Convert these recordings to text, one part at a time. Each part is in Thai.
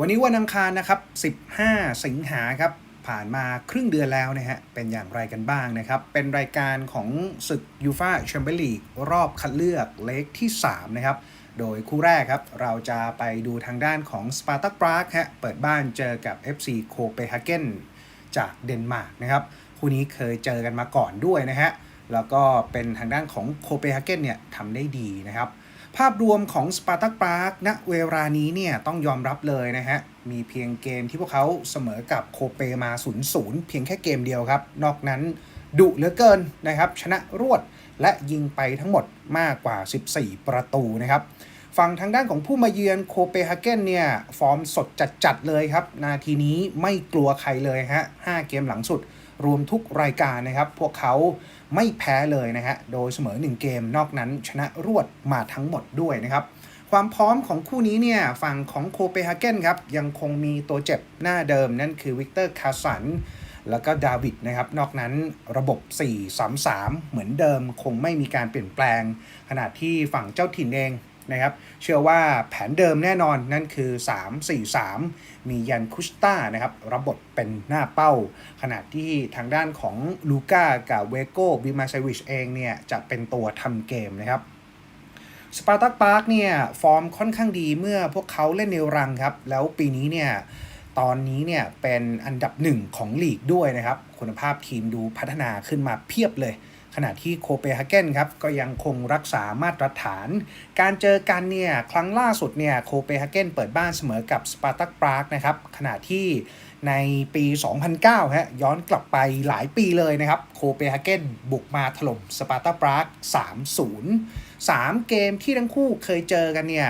วันนี้วันอังคารนะครับ 15 สิงหาครับ ผ่านมาครึ่งเดือนแล้วนะฮะ เป็นอย่างไรกันบ้างนะครับ เป็นรายการของศึกยูฟาแชมเปี้ยนลีกรอบคัดเลือกเลกที่ 3 นะครับ โดยคู่แรกครับ เราจะไปดูทางด้านของสปาร์ตักปรากฮะ เปิดบ้านเจอกับ FC โคเปนฮาเกนจากเดนมาร์กนะครับ คู่นี้เคยเจอกันมาก่อนด้วยนะฮะ แล้วก็เป็นทางด้านของโคเปนฮาเกนเนี่ยทำได้ดีนะครับ ภาพรวมของสปาร์ตักปาร์กณเวลานี้เนี่ยต้องยอมรับเลยนะฮะ มีเพียงเกมที่พวกเขาเสมอกับโคเปมา 0-0 เพียงแค่เกมเดียวครับ นอกนั้นดุเหลือเกินนะครับ ชนะรวดและยิงไปทั้งหมดมากกว่า 14 ประตูนะครับฝั่งทางด้านของผู้มาเยือนโคเปฮาเกนเนี่ย ฟอร์มสดจัดๆเลยครับ นาทีนี้ไม่กลัวใครเลยฮะ 5 เกมหลังสุด รวมทุกรายการนะครับ พวกเขาไม่แพ้เลยนะฮะ โดยเสมอ 1 เกมนอกนั้นชนะรวดมาทั้งหมดด้วยนะครับ ความพร้อมของคู่นี้เนี่ย ฝั่งของโคเปนฮาเกนครับ ยังคงมีตัวเจ็บหน้าเดิมนั่นคือวิกเตอร์คาสันแล้วก็ดาวิดนะครับ นอกนั้นระบบ 4-3-3 เหมือนเดิมคงไม่มีการเปลี่ยนแปลง ขณะที่ฝั่งเจ้าถิ่นเอง นะครับ เชื่อว่าแผนเดิมแน่นอนนั่นคือ 3-4-3 มียันคุสตานะครับ รับบทเป็นหน้าเป้า ขณะที่ทางด้านของลูก้ากับเวโก้บิมาเซวิชเองเนี่ยจะเป็นตัวทำเกมนะครับสปาร์ตักปาร์กเนี่ยฟอร์มค่อนข้างดีเมื่อพวกเขาเล่นในรังครับ แล้วปีนี้เนี่ยตอนนี้เนี่ยเป็นอันดับหนึ่งของลีกด้วยนะครับ คุณภาพทีมดูพัฒนาขึ้นมาเพียบเลย ขณะที่โคเปนฮาเกนครับก็ยังคงรักษามาตรฐาน การเจอกันเนี่ยครั้งล่าสุดเนี่ยโคเปนฮาเกนเปิดบ้านเสมอกับสปาร์ตักปรากนะครับขณะที่ในปี 2009 ฮะ ย้อนกลับไปหลายปีเลยนะครับ โคเปนฮาเกนบุกมาถล่มสปาร์ตาปราก3-0 3 เกมที่ทั้งคู่เคยเจอกันเนี่ย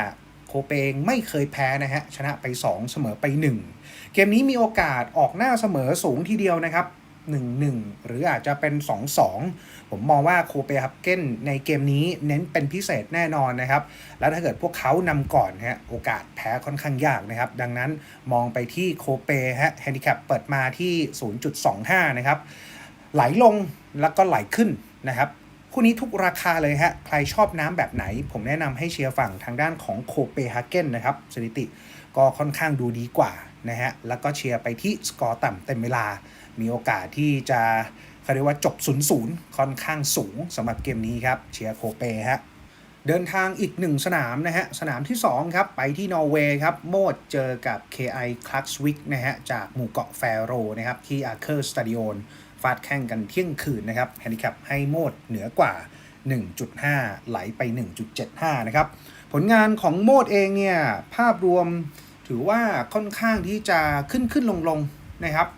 โคเปงไม่เคยแพ้นะฮะ ชนะไป 2 เสมอไป 1 เกมนี้มีโอกาสออกหน้าเสมอสูงทีเดียวนะครับ 1-1 หรืออาจจะเป็น 2-2 ผมมองว่าโคเปฮับเกนในเกมนี้เน้นเป็นพิเศษแน่นอนนะครับ แล้วถ้าเกิดพวกเขานำก่อนฮะโอกาสแพ้ค่อนข้างยากนะครับ ดังนั้นมองไปที่โคเปฮะแฮนดิแคปเปิดมาที่ 0.25 นะครับ ไหลลงแล้วก็ไหลขึ้นนะครับคู่นี้ทุกราคาเลยฮะ ใครชอบน้ำแบบไหน ผมแนะนำให้เชียร์ฝั่งทางด้านของโคเปฮาเกนนะครับ สถิติก็ค่อนข้างดูดีกว่านะฮะ แล้วก็เชียร์ไปที่สกอร์ต่ำเต็มเวลา มีโอกาสที่จะเขาเรียกว่าจบ 0-0 ค่อนข้างสูงสำหรับเกมนี้ครับเชียร์โคเปฮะเดินทางอีกหนึ่งสนามนะฮะ สนามที่ 2 ครับ ไปที่นอร์เวย์ครับ โมดเจอกับ KI c l u x w i k นะฮะ จากหมู่เกาะแฟโรนะครับ ที่อาร์เคอร์สตาดิโอนฟาดแข่งกันเที่ยงคืนนะครับแฮนดิแคปให้โมดเหนือกว่า 1.5 ไหลไป 1.75 นะครับ ผลงานของโมดเองเนี่ย ภาพรวมถือว่าค่อนข้างที่จะขึ้นขึ้นลงลงนะครับ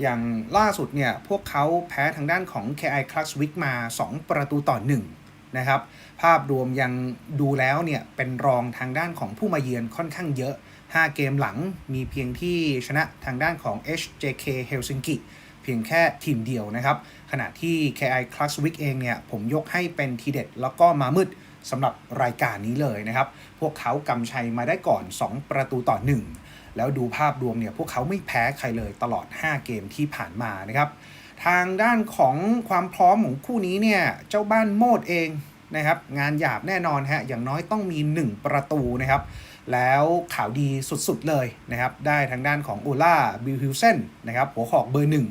อย่างล่าสุดเนี่ยพวกเขาแพ้ทางด้านของ KI c l u x w i k มา 2 ประตูต่อ 1 นะครับ ภาพรวมยังดูแล้วเนี่ยเป็นรองทางด้านของผู้มาเยือนค่อนข้างเยอะ 5 เกมหลังมีเพียงที่ชนะทางด้านของ HJK Helsinki เพียงแค่ทีมเดียวนะครับ ขณะที่ KI c l u x w i k เองเนี่ย ผมยกให้เป็นทีเด็ด แล้วก็มามืดสำหรับรายการนี้เลยนะครับ พวกเขากำชัยมาได้ก่อน 2 ประตูต่อ 1 แล้วดูภาพรวมเนี่ยพวกเขาไม่แพ้ใครเลยตลอด 5 เกมที่ผ่านมานะครับ ทางด้านของความพร้อมของคู่นี้เนี่ยเจ้าบ้านโมดเองนะครับงานหยาบแน่นอนฮะอย่างน้อยต้องมี 1 ประตูนะครับแล้วข่าวดีสุดๆเลยนะครับได้ทางด้านของโอล่าบิลฮิลเซนนะครับหัวหอกเบอร์หนึ่ง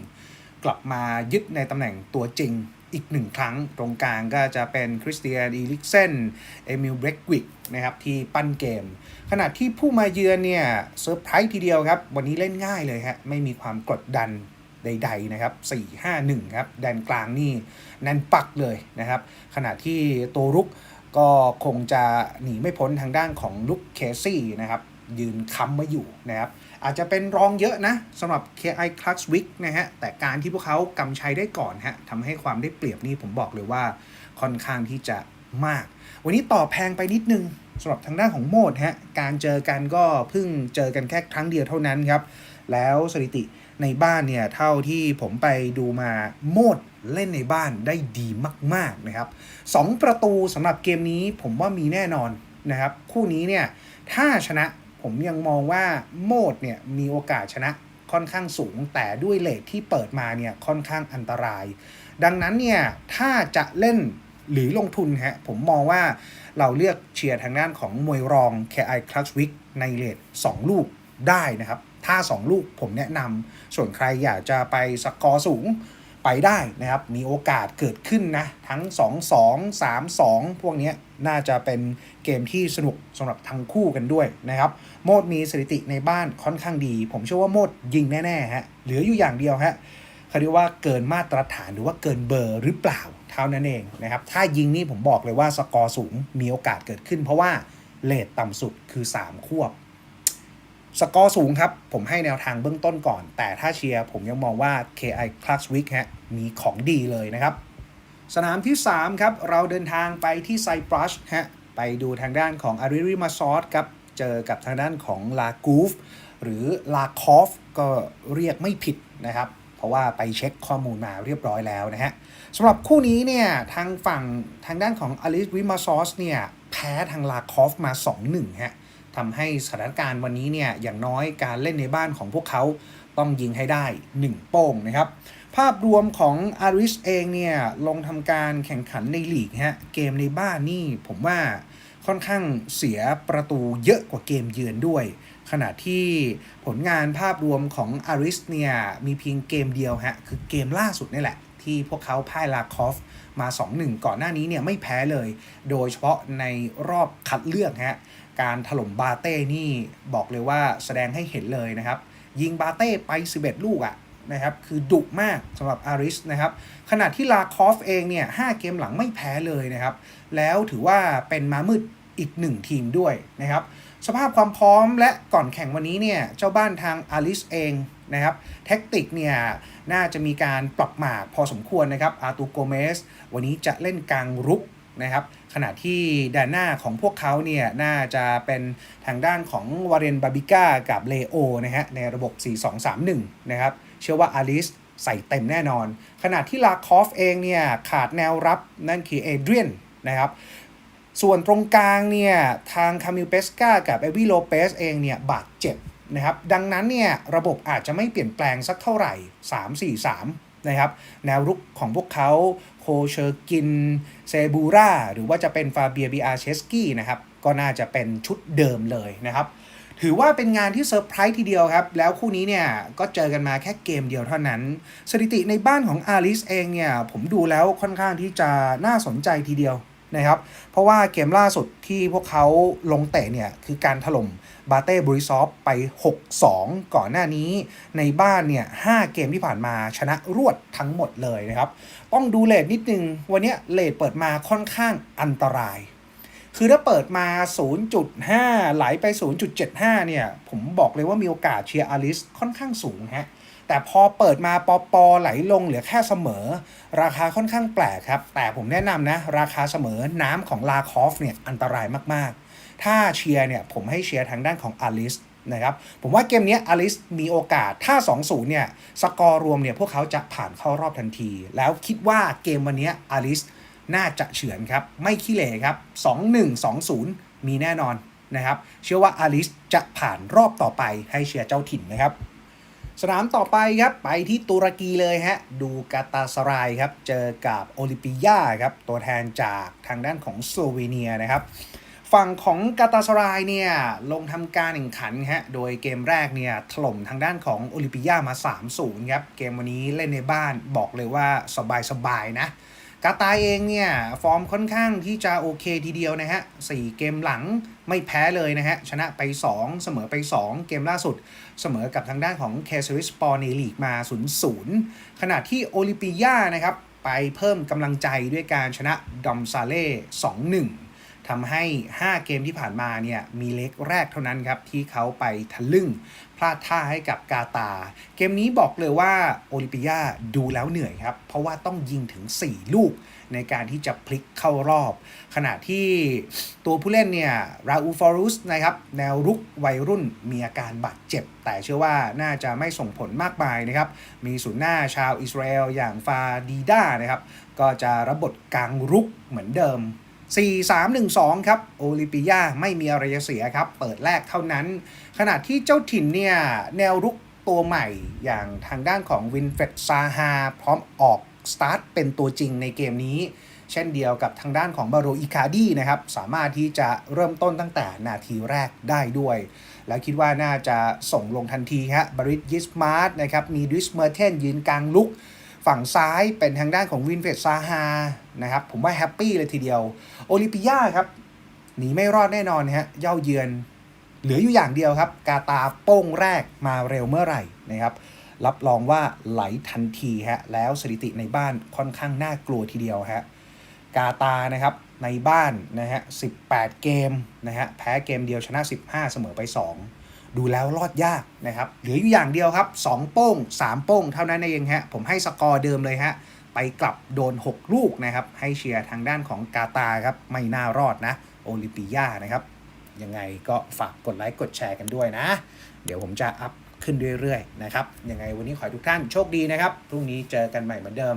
กลับมายึดในตำแหน่งตัวจริง อีกหนึ่งครั้งตรงกลางก็จะเป็นคริสเตียนอีลิกเซนเอมิลเบรกวิกนะครับที่ปั้นเกม ขณะที่ผู้มาเยือนเนี่ยเซอร์ไพรส์ทีเดียวครับ วันนี้เล่นง่ายเลยฮะไม่มีความกดดันใดๆนะครับ 4-5-1 ครับ แดนกลางนี่แน่นปักเลยนะครับ ขณะที่ตัวรุกก็คงจะหนีไม่พ้นทางด้านของลุกเคซี่นะครับ ยืนค้ำไว้อยู่นะครับ อาจจะเป็นรองเยอะนะสำหรับ KI c l u x w i k นะฮะ แต่การที่พวกเขากำชัยได้ก่อนฮะทำให้ความได้เปรียบนี่ผมบอกเลยว่าค่อนข้างที่จะมาก วันนี้ต่อแพงไปนิดนึงสำหรับทางด้านของโมดฮะ การเจอกันก็เพิ่งเจอกันแค่ครั้งเดียวเท่านั้นครับ แล้วสถิติในบ้านเนี่ยเท่าที่ผมไปดูมาโมดเล่นในบ้านได้ดีมาก ๆนะครับสองประตูสำหรับเกมนี้ผมว่ามีแน่นอนนะครับ คู่นี้เนี่ยถ้าชนะ ผมยังมองว่าโมดเนี่ยมีโอกาสชนะค่อนข้างสูง แต่ด้วยเลทที่เปิดมาเนี่ยค่อนข้างอันตราย ดังนั้นเนี่ยถ้าจะเล่นหรือลงทุนฮะผมมองว่าเราเลือกเชียร์ทางด้านของมวยรอง KI c l u t c h w i k ในเลท2 ลูกได้นะครับ ถ้า 2 ลูกผมแนะนำส่วนใครอยากจะไปสกอร์สูง ไปได้นะครับ มีโอกาสเกิดขึ้นนะทั้ง 2 2 3 2 พวกนี้น่าจะเป็นเกมที่สนุกสำหรับทั้งคู่กันด้วยนะครับ โมดมีสถิติในบ้านค่อนข้างดี ผมเชื่อว่าโมดยิงแน่ๆฮะเหลืออยู่อย่างเดียวฮะเขาเรียกว่าเกินมาตรฐานหรือว่าเกินเบอร์หรือเปล่าเท่านั้นเองนะครับ ถ้ายิงนี่ผมบอกเลยว่าสกอร์สูงมีโอกาสเกิดขึ้น เพราะว่าเลทต่ำสุดคือ 3 ควบ สกอร์สูงครับ ผมให้แนวทางเบื้องต้นก่อน แต่ถ้าเชียร์ผมยังมองว่า KI c l u t c h w i c k ฮะมีของดีเลยนะครับ สนามที่ 3 ครับ เราเดินทางไปที่ไซปรัสฮะไปดูทางด้านของอาริริมาซอสครับ เจอกับทางด้านของลากูฟหรือลาคอฟก็เรียกไม่ผิดนะครับ เพราะว่าไปเช็คข้อมูลมาเรียบร้อยแล้วนะฮะสำหรับคู่นี้เนี่ยทางฝั่งทางด้านของอาริริมาซอสเนี่ยแพ้ทางลาคอฟมา 2-1ฮะ ทำให้สถานการณ์วันนี้เนี่ยอย่างน้อยการเล่นในบ้านของพวกเขาต้องยิงให้ได้ 1 โป้งนะครับ ภาพรวมของอาริสเองเนี่ยลงทำการแข่งขันในลีกฮะเกมในบ้านนี่ผมว่าค่อนข้างเสียประตูเยอะกว่าเกมเยือนด้วย ขณะที่ผลงานภาพรวมของอาริสเนี่ยมีเพียงเกมเดียวฮะคือเกมล่าสุดนี่แหละ ที่พวกเขาพ่ายลาคอฟมา 2-1 ก่อนหน้านี้เนี่ยไม่แพ้เลย โดยเฉพาะในรอบคัดเลือกฮะ การถล่มบาเต้นี่บอกเลยว่าแสดงให้เห็นเลยนะครับ ยิงบาเต้ไป 11 ลูกอะนะครับ คือดุมากสำหรับอาริสนะครับ ขณะที่ลาคอฟเองเนี่ย 5 เกมหลังไม่แพ้เลยนะครับ แล้วถือว่าเป็นมามืดอีกหนึ่งทีมด้วยนะครับ สภาพความพร้อมและก่อนแข่งวันนี้เนี่ยเจ้าบ้านทางอาริสเองนะครับแท็กติกเนี่ยน่าจะมีการปรับหมากพอสมควรนะครับอาตูโกเมสวันนี้จะเล่นกลางรุกนะครับขณะที่ด้านหน้าของพวกเขาเนี่ยน่าจะเป็นทางด้านของวาเรนบาบิก้ากับเลโอนะฮะในระบบ 4-2-3-1 นะครับเชื่อว่าอาริสใส่เต็มแน่นอน ขณะที่ลาคอฟเองเนี่ยขาดแนวรับนั่นคือเอเดรียนนะครับ ส่วนตรงกลางเนี่ยทางคามิลเปสกากับเอวิโลเปสเองเนี่ยบาดเจ็บนะครับดังนั้นเนี่ยระบบอาจจะไม่เปลี่ยนแปลงสักเท่าไหร่ 3-4-3 นะครับ แนวรุกของพวกเขาโคเชอร์กิน เซบูราหรือว่าจะเป็นฟาเบียบีอาเชสกี้นะครับ ก็น่าจะเป็นชุดเดิมเลยนะครับ ถือว่าเป็นงานที่เซอร์ไพรส์ทีเดียวครับ แล้วคู่นี้เนี่ยก็เจอกันมาแค่เกมเดียวเท่านั้น สถิติในบ้านของอาริสเองเนี่ยผมดูแล้วค่อนข้างที่จะน่าสนใจทีเดียว นะครับ เพราะว่าเกมล่าสุดที่พวกเขาลงเตะเนี่ย คือการถล่มบาเต้บริซอฟไป 6-2 ก่อนหน้านี้ในบ้านเนี่ย 5 เกมที่ผ่านมาชนะรวดทั้งหมดเลยนะครับ ต้องดูเลทนิดนึง วันนี้เลทเปิดมาค่อนข้างอันตราย คือถ้าเปิดมา 0.5 ไหลไป 0.75 เนี่ย ผมบอกเลยว่ามีโอกาสเชียร์อาริสค่อนข้างสูงฮะ แต่พอเปิดมาปอปอไหลลงเหลือแค่เสมอ ราคาค่อนข้างแปลกครับ แต่ผมแนะนำนะ ราคาเสมอน้ำของลาคอฟเนี่ยอันตรายมากๆ ถ้าเชียร์เนี่ยผมให้เชียร์ทางด้านของอาริสนะครับผมว่าเกมนี้อาริสมีโอกาสถ้า 2-0เนี่ยสกอร์รวมเนี่ยพวกเขาจะผ่านเข้ารอบทันที แล้วคิดว่าเกมวันนี้อาริสน่าจะเฉือนครับ ไม่ขี้เหร่ครับ 2-1 2-0 มีแน่นอนนะครับ เชื่อว่าอาริสจะผ่านรอบต่อไปให้เชียร์เจ้าถิ่นนะครับ สนามต่อไปครับไปที่ตุรกีเลยฮะดูกาตาสรายครับเจอกับโอลิปิยาครับตัวแทนจากทางด้านของสโลวีเนียนะครับฝั่งของกาตาสรายเนี่ยลงทำการแข่งขันฮะโดยเกมแรกเนี่ยถล่มทางด้านของโอลิปิยามา 3-0 ครับ เกมวันนี้เล่นในบ้านบอกเลยว่าสบายๆนะ กาตาเองเนี่ยฟอร์มค่อนข้างที่จะโอเคทีเดียวนะฮะ4เกมหลังไม่แพ้เลยนะฮะ ชนะไป 2 เสมอไป 2 เกมล่าสุด เสมอกับทางด้านของเคสริสปอร์ในลีกมา 0-0 ขณะที่โอลิปิยานะครับ ไปเพิ่มกำลังใจด้วยการชนะดอมซาเล่ 2-1 ทำให้ 5 เกมที่ผ่านมาเนี่ยมีเล็กแรกเท่านั้นครับ ที่เขาไปทะลึ่งพลาดท่าให้กับกาตา เกมนี้บอกเลยว่าโอลิมปิยาดูแล้วเหนื่อยครับ เพราะว่าต้องยิงถึง 4 ลูกในการที่จะพลิกเข้ารอบ ขณะที่ตัวผู้เล่นเนี่ยราอูฟอรุสนะครับแนวรุกวัยรุ่นมีอาการบาดเจ็บ แต่เชื่อว่าน่าจะไม่ส่งผลมากมายนะครับ มีศูนย์หน้าชาวอิสราเอลอย่างฟาดีดานะครับ ก็จะรับบทกลางรุกเหมือนเดิม 4-3-1-2 ครับ โอลิปิยาไม่มีอะไรจะเสียครับ เปิดแรกเท่านั้น ขณะที่เจ้าถิ่นเนี่ย แนวรุกตัวใหม่อย่างทางด้านของวินเฟตซาฮาพร้อมออกสตาร์ทเป็นตัวจริงในเกมนี้ เช่นเดียวกับทางด้านของบาโรอิคาดีนะครับ สามารถที่จะเริ่มต้นตั้งแต่นาทีแรกได้ด้วย แล้วคิดว่าน่าจะส่งลงทันทีฮะบริสยิสมาร์ตนะครับมีดิสเมอร์เทนยืนกลางลุก ฝั่งซ้ายเป็นทางด้านของวินเฟดซาฮา นะครับ ผมว่าแฮปปี้เลยทีเดียว โอลิมปิยาครับหนีไม่รอดแน่นอนฮะเย่าเยือน เหลืออยู่อย่างเดียวครับ กาตาโป้งแรกมาเร็วเมื่อไหร่นะครับ รับรองว่าไหลทันทีฮะแล้วสถิติในบ้านค่อนข้างน่ากลัวทีเดียวฮะกาตานะครับในบ้านนะฮะ 18 เกมนะฮะ แพ้เกมเดียวชนะ 15 เสมอไป 2 ดูแล้วรอดยากนะครับ เหลืออยู่อย่างเดียวครับ 2 โป้ง 3 โป้ง เท่านั้นเองฮะ ผมให้สกอร์เดิมเลยฮะ ไปกลับโดน 6 ลูกนะครับ ให้เชียร์ทางด้านของกาตาครับ ไม่น่ารอดนะ โอลิมปิยานะครับ ยังไงก็ฝากกดไลค์กดแชร์กันด้วยนะ เดี๋ยวผมจะอัพขึ้นเรื่อยๆนะครับ ยังไงวันนี้ขอให้ทุกท่านโชคดีนะครับ พรุ่งนี้เจอกันใหม่เหมือนเดิม